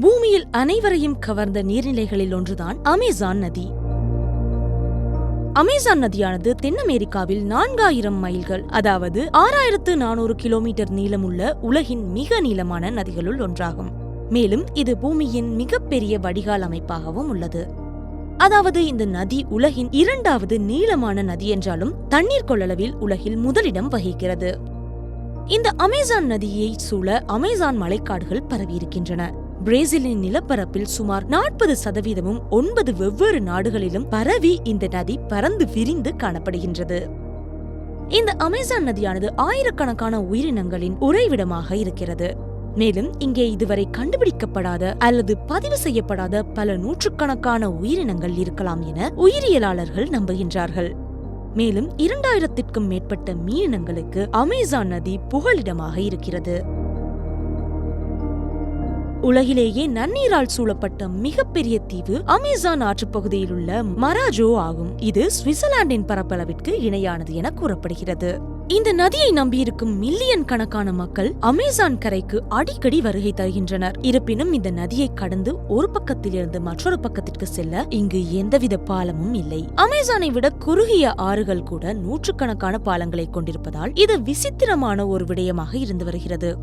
பூமியில் அனைவரையும் கவர்ந்த நீர்நிலைகளில் ஒன்றுதான் அமேசான் நதி. அமேசான் நதியானது தென் அமெரிக்காவில் நான்காயிரம் மைல்கள் அதாவது ஆறாயிரத்து நானூறு கிலோமீட்டர் நீளமுள்ள உலகின் மிக நீளமான நதிகளுள் ஒன்றாகும். மேலும் இது பூமியின் மிகப்பெரிய வடிகால் அமைப்பாகவும் உள்ளது. அதாவது இந்த நதி உலகின் இரண்டாவது நீளமான நதி என்றாலும் தண்ணீர் கொள்ளளவில் உலகில் முதலிடம் வகிக்கிறது. இந்த அமேசான் நதியை சூழ அமேசான் மலைக்காடுகள் பரவியிருக்கின்றன. பிரேசிலின் நிலப்பரப்பில் சுமார் நாற்பது சதவீதமும் ஒன்பது வெவ்வேறு நாடுகளிலும் பரவி இந்த நதி பறந்து விரிந்து காணப்படுகின்றது. இந்த அமேசான் நதியானது ஆயிரக்கணக்கான உயிரினங்களின் உறைவிடமாக இருக்கிறது. மேலும் இங்கே இதுவரை கண்டுபிடிக்கப்படாத அல்லது பதிவு செய்யப்படாத பல நூற்றுக்கணக்கான உயிரினங்கள் இருக்கலாம் என உயிரியலாளர்கள் நம்புகின்றார்கள். மேலும் இரண்டாயிரத்திற்கும் மேற்பட்ட மீனினங்களுக்கு அமேசான் நதி புகலிடமாக இருக்கிறது. உலகிலேயே நன்னீரால் சூழப்பட்ட மிகப்பெரிய தீவு அமேசான் ஆற்றுப்பகுதியில் உள்ள மராஜோ ஆகும். இது சுவிட்சர்லாந்தின் பரப்பளவிற்கு இணையானது என கூறப்படுகிறது. இந்த நதியை நம்பியிருக்கும் மில்லியன் கணக்கான மக்கள் அமேசான் கரைக்கு அடிக்கடி வருகை தருகின்றனர். இருப்பினும் இந்த நதியை கடந்து ஒரு பக்கத்திலிருந்து மற்றொரு பக்கத்திற்கு செல்ல இங்கு எந்தவித பாலமும் இல்லை. அமேசானை விட குறுகிய ஆறுகள் கூட நூற்றுக்கணக்கான பாலங்களை கொண்டிருப்பதால் இது விசித்திரமான ஒரு விடயமாக இருந்து வருகிறது.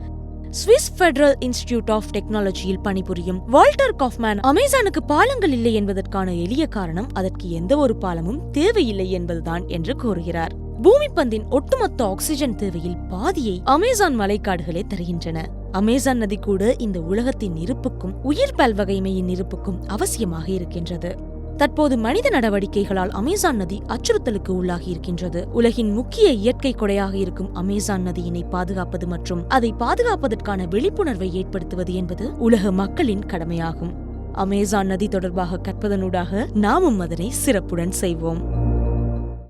சுவிஸ் பெடரல் இன்ஸ்டிடியூட் ஆஃப் டெக்னாலஜியில் பணிபுரியும் வால்டர் காஃப்மேன் அமேசானுக்கு பாலங்கள் இல்லை என்பதற்கான எளிய காரணம் அதற்கு எந்த ஒரு பாலமும் தேவையில்லை என்பதுதான் என்று கூறுகிறார். பூமி பந்தின் ஒட்டுமொத்த ஆக்சிஜன் தேவையில் பாதியை அமேசான் மலைக்காடுகளே தருகின்றன. அமேசான் நதி கூட இந்த உலகத்தின் இருப்புக்கும் உயிர் பல்வகைமையின் இருப்புக்கும் அவசியமாக இருக்கின்றது. தற்போது மனித நடவடிக்கைகளால் அமேசான் நதி அச்சுறுத்தலுக்கு உள்ளாகி இருக்கின்றது. உலகின் முக்கிய இயற்கை கொடையாக இருக்கும் அமேசான் நதியினை பாதுகாப்பது மற்றும் அதை பாதுகாப்பதற்கான விழிப்புணர்வை ஏற்படுத்துவது என்பது உலக மக்களின் கடமையாகும். அமேசான் நதி தொடர்பாக கற்பதனூடாக நாமும் அதனை சிறப்புடன் செய்வோம்.